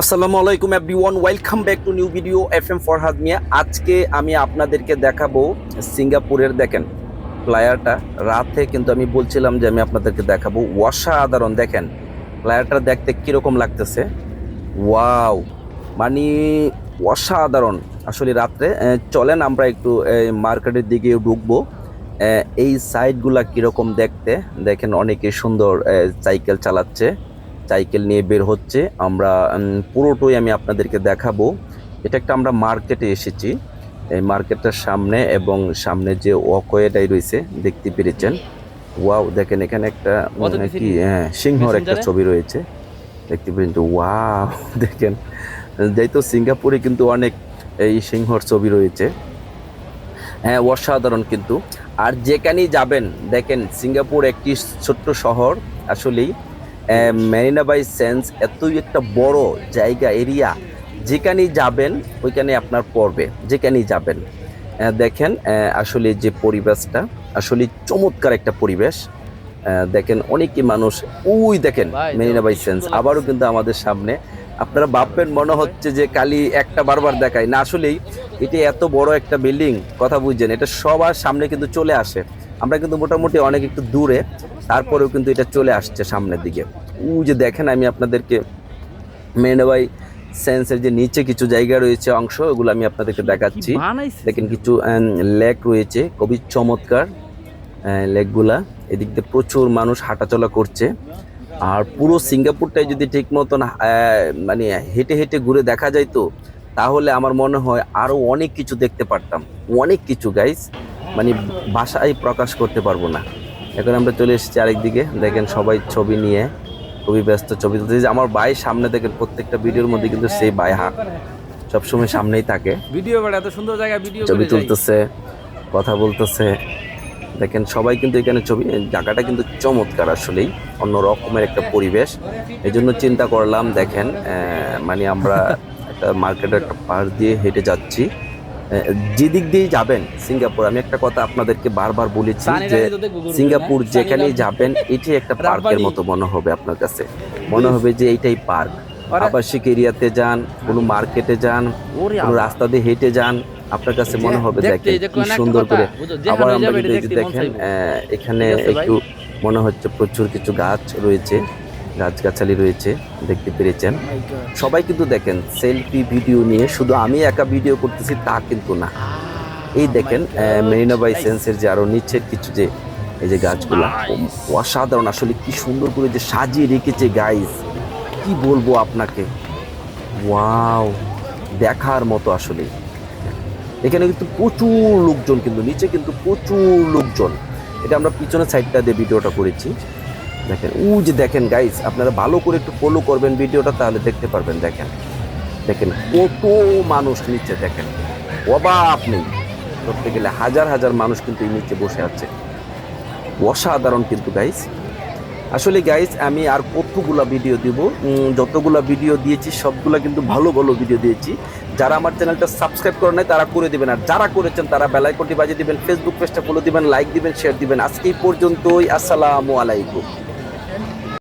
আসসালামু আলাইকুম everyone, welcome back to new video F M Farhad Mia. আজকে আমি আপনাদেরকে দেখাবো সিঙ্গাপুরের, দেখেন, প্লায়ারটা রাতে কিন্তু আমি বলছিলাম যে আমি আপনাদেরকে দেখাবো অসাধারণ, দেখেন, প্লায়ারটা দেখতে কীরকম লাগতেছে। ওয়াও মানে অসাধারণ, আসলে রাত্রে চলেন আমরা একটু মার্কেটের দিকে ঢুকবো। এই সাইডগুলা কীরকম দেখতে, দেখেন, অনেকে সুন্দর সাইকেল চালাচ্ছে। সাইকেল নিয়ে বের হচ্ছে আমরা পুরোটাই আমি আপনাদেরকে দেখাবো। এটা একটা আমরা মার্কেটে এসেছি। এই মার্কেটটার সামনে এবং সামনে যে ওয়াকওয়েটাই রয়েছে দেখতে পেরেছেন। ওয়াও দেখেন এখানে একটা কি হ্যাঁ সিংহর একটা ছবি রয়েছে। দেখতে পেরেছেন ওয়াও দেখেন। তো সিঙ্গাপুরে কিন্তু অনেক এই সিংহর ছবি রয়েছে। হ্যাঁ অসাধারণ কিন্তু। আর যেখানেই যাবেন দেখেন সিঙ্গাপুর একটি ছোট্ট শহর আসলেই মেরিনা বাই সেন্স এতই একটা বড় জায়গা এরিয়া যেখানেই যাবেন ওইখানে আপনার পড়বে যেখানেই যাবেন। দেখেন আসলে যে পরিবেশটা আসলে চমৎকার একটা পরিবেশ। দেখেন অনেকই মানুষ ওই দেখেন মেরিনা বাই সেন্স আবারও কিন্তু আমাদের সামনে। আপনারা ভাববেন মনে হচ্ছে যে কালি একটা বারবার দেখায়। না আসলেই এটি এত বড় একটা বিল্ডিং কথা বুঝছেন এটা সবার সামনে কিন্তু চলে আসে। আমরা কিন্তু মোটামুটি অনেক একটু দূরে তারপরেও কিন্তু এটা চলে আসছে সামনের দিকে। ও যে দেখেন আমি আপনাদেরকে মেনবাই সেন্সের যে নিচে কিছু জায়গা রয়েছে অংশ ওগুলো আমি আপনাদেরকে দেখাচ্ছি। দেখেন কিছু লেক রয়েছে খুবই চমৎকার লেকগুলা। এদিক দিয়ে প্রচুর মানুষ হাঁটাচলা করছে। আর পুরো সিঙ্গাপুরটাই যদি ঠিক মতন মানে হেঁটে হেঁটে ঘুরে দেখা যায় তো তাহলে আমার মনে হয় আরও অনেক কিছু দেখতে পারতাম। অনেক কিছু গাইস মানে ভাষায় প্রকাশ করতে পারব না। এখন আমরা চলে এসেছি আরেকদিকে। দেখেন সবাই ছবি নিয়ে খুবই ব্যস্ত ছবি তুলতে যে আমার ভাই সামনে দেখেন প্রত্যেকটা ভিডিওর মধ্যে কিন্তু সেই ভাই হাঁক সবসময় সামনেই থাকে। ভিডিও এত সুন্দর জায়গা ভিডিও ছবি তুলতেছে কথা বলতেছে। দেখেন সবাই কিন্তু এখানে ছবি জায়গাটা কিন্তু চমৎকার আসলেই অন্য রকমের একটা পরিবেশ। এই জন্য চিন্তা করলাম দেখেন মানে আমরা একটা মার্কেটের একটা পার দিয়ে হেঁটে যাচ্ছি। যেদিক দিয়েই যাবেন সিঙ্গাপুর আমি একটা কথা আপনাদেরকে বারবার বলেছি যে সিঙ্গাপুর হ্যাঁ? যেখানেই যাবেন এটি একটা পার্কের মতো মনে হবে আপনার কাছে। মনে হবে যে এইটাই পার্ক। আবাসিক এরিয়াতে যান কোনো মার্কেটে যান কোনো রাস্তা দিয়ে হেঁটে যান আপনার কাছে মনে হবে দেখেন কি সুন্দর করে আবার আমরা যদি দেখেন এখানে? একটু মনে হচ্ছে প্রচুর কিছু গাছ রয়েছে। গাছগাছালি রয়েছে দেখতে পেরেছেন। সবাই কিন্তু দেখেন সেলফি ভিডিও নিয়ে শুধু আমি একা ভিডিও করতেছি তা কিন্তু না। এই দেখেন মেরিনা বাই সেন্সের যে আরও নিচের কিছু যে এই যে গাছগুলা অসাধারণ আসলে কি সুন্দর করে যে সাজিয়ে রেখেছে গাইজ কি বলব আপনাকে? ওয়াও দেখার মতো আসলে। এখানে কিন্তু প্রচুর লোকজন কিন্তু নিচে কিন্তু প্রচুর লোকজন। এটা আমরা পিছনের সাইডটা দিয়ে ভিডিওটা করেছি। দেখেন, উ যে দেখেন গাইজ আপনারা ভালো করে একটু ফলো করবেন ভিডিওটা, তাহলে দেখতে পারবেন, দেখেন। দেখেন, কত মানুষ নিচে, দেখেন। অবাক নেই। ধরতে গেলে হাজার হাজার মানুষ কিন্তু এই নিচে বসে আছে। অসাধারণ কিন্তু গাইস আসলে গাইজ আমি আর কতগুলা ভিডিও দিব? যতগুলা ভিডিও দিয়েছি, সবগুলা কিন্তু ভালো ভালো ভিডিও দিয়েছি। যারা আমার চ্যানেলটা সাবস্ক্রাইব করে নাই, তারা করে দিবেন। আর যারা করেছেন, তারা বেলাইকনটি বাজিয়ে দিবেন ফেসবুক পেজটা ফলো দিবেন লাইক দিবেন শেয়ার দিবেন। আজকে এই পর্যন্তই। আসসালামু আলাইকুম।